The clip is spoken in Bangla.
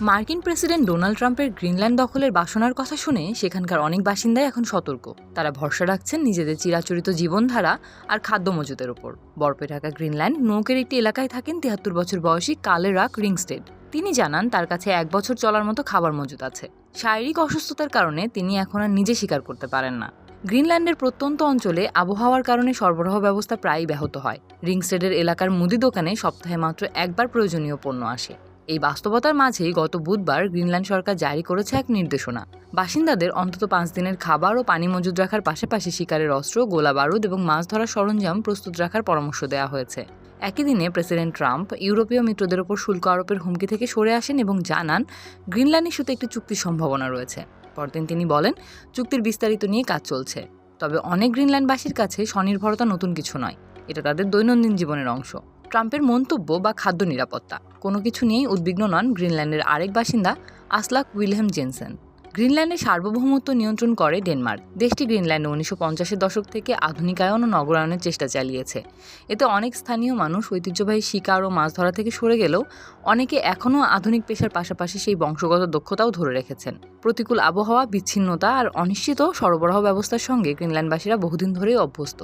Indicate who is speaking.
Speaker 1: মার্কিন প্রেসিডেন্ট ডোনাল্ড ট্রাম্পের গ্রিনল্যান্ড দখলের বাসনার কথা শুনে সেখানকার অনেক বাসিন্দাই এখন সতর্ক। তারা ভরসা রাখছেন নিজেদের চিরাচরিত জীবনধারা আর খাদ্য মজুদের ওপর। বরফে ঢাকা গ্রিনল্যান্ড নৌকের একটি এলাকায় থাকেন তিয়াত্তর বছর বয়সী কালে রাক রিংস্টেড। তিনি জানান, তার কাছে এক বছর চলার মতো খাবার মজুদ আছে। শারীরিক অসুস্থতার কারণে তিনি এখন আর নিজে স্বীকার করতে পারেন না। গ্রিনল্যান্ডের প্রত্যন্ত অঞ্চলে আবহাওয়ার কারণে সরবরাহ ব্যবস্থা প্রায়ই ব্যাহত হয়। রিংস্টেডের এলাকার মুদি দোকানে সপ্তাহে মাত্র একবার প্রয়োজনীয় পণ্য আসে। এই বাস্তবতার মাঝেই গত বুধবার গ্রিনল্যান্ড সরকার জারি করেছে এক নির্দেশনা। বাসিন্দাদের অন্তত পাঁচ দিনের খাবার ও পানি মজুদ রাখার পাশাপাশি শিকারের অস্ত্র, গোলা বারুদ এবং মাছ ধরার সরঞ্জাম প্রস্তুত রাখার পরামর্শ দেওয়া হয়েছে। একই দিনে প্রেসিডেন্ট ট্রাম্প ইউরোপীয় মিত্রদের ওপর শুল্ক আরোপের হুমকি থেকে সরে আসেন এবং জানান, গ্রিনল্যান্ড ইস্যুতে একটি চুক্তির সম্ভাবনা রয়েছে। পরদিন তিনি বলেন, চুক্তির বিস্তারিত নিয়ে কাজ চলছে। তবে অনেক গ্রিনল্যান্ডবাসীর কাছে স্বনির্ভরতা নতুন কিছু নয়। এটা তাদের দৈনন্দিন জীবনের অংশ। ট্রাম্পের মন্তব্য বা খাদ্য নিরাপত্তা। কোনো কিছু নিয়েই উদ্বিগ্ন নন গ্রিনল্যান্ডের আরেক বাসিন্দা আসলাক উইলহেম জেনসেন। গ্রিনল্যান্ডের সার্বভৌমত্ব নিয়ন্ত্রণ করে ডেনমার্ক। দেশটি গ্রিনল্যান্ডে উনিশশো পঞ্চাশের দশক থেকে আধুনিকায়ন ও নগরায়নের চেষ্টা চালিয়েছে। এতে অনেক স্থানীয় মানুষ ঐতিহ্যবাহী শিকার ও মাছ ধরা থেকে সরে গেলেও অনেকে এখনও আধুনিক পেশার পাশাপাশি সেই বংশগত দক্ষতাও ধরে রেখেছেন। প্রতিকূল আবহাওয়া, বিচ্ছিন্নতা আর অনিশ্চিত সরবরাহ ব্যবস্থার সঙ্গে গ্রিনল্যান্ডবাসীরা বহুদিন ধরেই অভ্যস্ত।